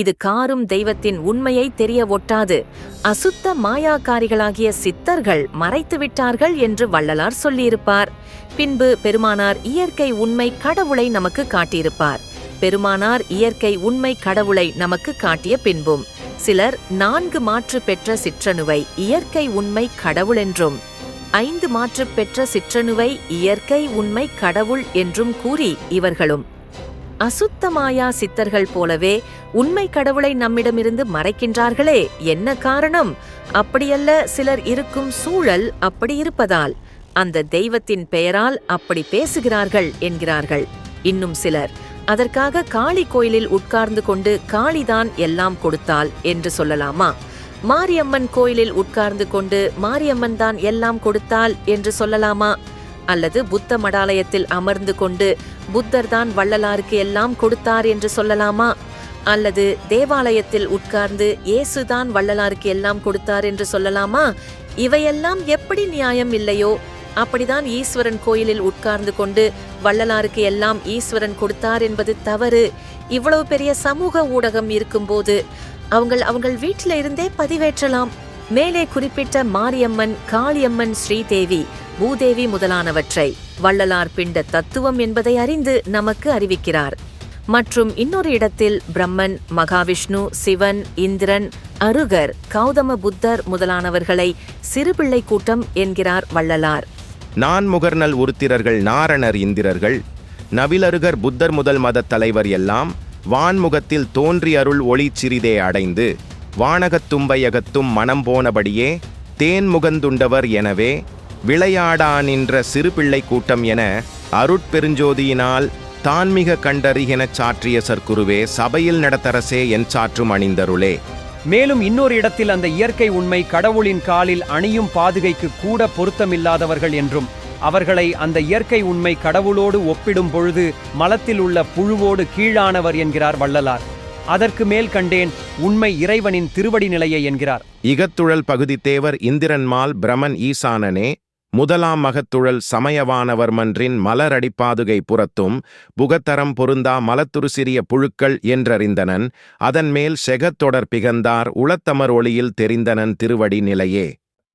இது காரும் தெய்வத்தின் உண்மையை தெரிய ஒட்டாது. அசுத்த மாயாக்காரிகளாகிய சித்தர்கள் மறைத்து விட்டார்கள் என்று வள்ளலார் சொல்லியிருப்பார். பின்பு பெருமானார் இயற்கை உண்மை கடவுளை நமக்கு காட்டியிருப்பார். பெருமானார் இயற்கை உண்மை கடவுளை நமக்கு காட்டிய பின்பும். சிலர் நான்கு மாற்று பெற்ற சிற்றணுவை இயற்கை உண்மை கடவுள் என்றும் ஐந்து மாற்று பெற்ற சிற்றணுவை இயற்கை உண்மை கடவுள் என்றும் கூறி இவர்களும் அசுத்தமாயா சித்தர்கள் போலவே உண்மை கடவுளை நம்மிடமிருந்து மறைக்கின்றார்களே என்ன காரணம்? அப்படியல்ல சிலர் இருக்கும் சூழல் அப்படி இருப்பதால். அந்த தெய்வத்தின் பெயரால் அப்படி பேசுகிறார்கள் என்கிறார்கள். இன்னும் சிலர் அதற்காக காளி கோயிலில் உட்கார்ந்து கொண்டு காளிதான் எல்லாம் கொடுத்தாள் என்று சொல்லலாமா? மாரியம்மன் கோயிலில் உட்கார்ந்து கொண்டு மாரியம்மன் தான் எல்லாம் கொடுத்தாள் என்று சொல்லலாமா? அல்லது புத்த மடாலயத்தில் அமர்ந்து கொண்டு புத்தர் தான் வள்ளலாருக்கு எல்லாம் கொடுத்தார் என்று சொல்லலாமா? அல்லது தேவாலயத்தில் உட்கார்ந்து இயேசுதான் வள்ளலாருக்கு எல்லாம் கொடுத்தார் என்று சொல்லலாமா? இவையெல்லாம் எப்படி நியாயம் இல்லையோ? அப்படிதான் ஈஸ்வரன் கோயிலில் உட்கார்ந்து கொண்டு வள்ளலாருக்கு எல்லாம் ஈஸ்வரன் கொடுத்தார் என்பது தவறு. இவ்வளவு பெரிய சமூக ஊடகம் இருக்கும்போது அவங்கள் அவங்கள் வீட்டில இருந்தே பதிவேற்றலாம். மேலே குறிப்பிட்ட மாரியம்மன் காளியம்மன் ஸ்ரீதேவி பூதேவி முதலானவற்றை வள்ளலார் பிண்ட தத்துவம் என்பதை அறிந்து நமக்கு அறிவிக்கிறார். மற்றும் இன்னொரு இடத்தில் பிரம்மன் மகாவிஷ்ணு சிவன் இந்திரன் அருகர் கௌதம புத்தர் முதலானவர்களை சிறுபிள்ளை கூட்டம் என்கிறார் வள்ளலார். நான் முகர்நல் உருத்திரர்கள் நாரணர் இந்திரர்கள் நவிலருகர் புத்தர் முதல் மதத் தலைவர் எல்லாம் வான்முகத்தில் தோன்றி அருள் ஒளி சிறிதே அடைந்து வானகத்தும்பையகத்தும் மனம் போனபடியே தேன் முகந்துண்டவர் எனவே விளையாடா நின்ற சிறு பிள்ளை கூட்டம் என அருட்பெருஞ்சோதியினால் தான்மிக கண்டறிகெனச் சாற்றிய சற்குருவே சபையில் நடத்தரசே என் சாற்றும் அணிந்தருளே. மேலும் இன்னொரு இடத்தில் அந்த இயற்கை உண்மை கடவுளின் காலில் அணியும் பாதுகைக்கு கூட பொருத்தமில்லாதவர்கள் என்றும் அவர்களை அந்த இயற்கை உண்மை கடவுளோடு ஒப்பிடும் பொழுது மலத்தில் உள்ள புழுவோடு கீழானவர் என்கிறார் வள்ளலார். அதற்கு மேல் கண்டேன் உண்மை இறைவனின் திருவடி நிலையை என்கிறார். இகத்துழல் பகுதித்தேவர் இந்திரன்மால் பிரமன் ஈசானனே முதலாம் மகத்துழல் சமயவானவர்மன்றின் மலரடிப்பாதுகை புறத்தும் புகத்தரம் பொருந்தா மலத்துரு சிறிய புழுக்கள் என்றறிந்தனன் அதன்மேல் செகத்தொடர் பிகந்தார் உளத்தமர் ஒளியில் தெரிந்தனன் திருவடி நிலையே.